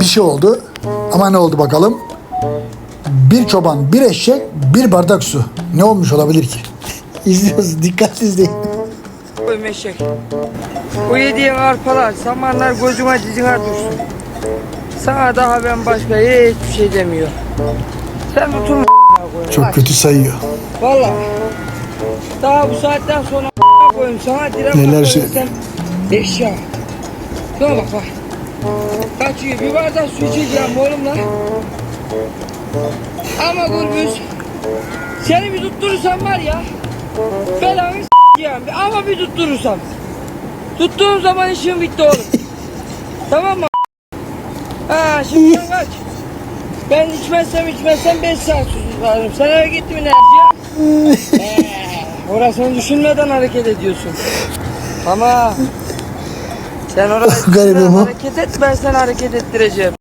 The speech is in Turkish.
bir şey oldu. Ama ne oldu bakalım? Bir çoban, bir eşek, bir bardak su. Ne olmuş olabilir ki? İzliyoruz, dikkatli izleyin. Koy meşek. Bu yediğin arpalar, samanlar gözüme dizine düşsün. Sana daha ben başka hiçbir şey demiyor. Sen otur Çok kötü sayıyor. Valla. Daha bu saatten sonra koyayım sana direkt Neler şey- Eşya. Şuna bak bak. Kaçıyor. Bir bardak su içeceğim oğlum lan. Ama Gürbüz. Seni bir tutturursam var ya. Belanı s**eceğim. Ama bir tutturursam. Tuttuğum zaman işim bitti oğlum. tamam mı? Ha şimdi sen kaç. Ben içmezsem içmezsem 5 saat susuz kalırım. Sen eve gittin mi ne yapacaksın? Ee, orasını düşünmeden hareket ediyorsun. Ama sen orada Garibim o. hareket et ben seni hareket ettireceğim.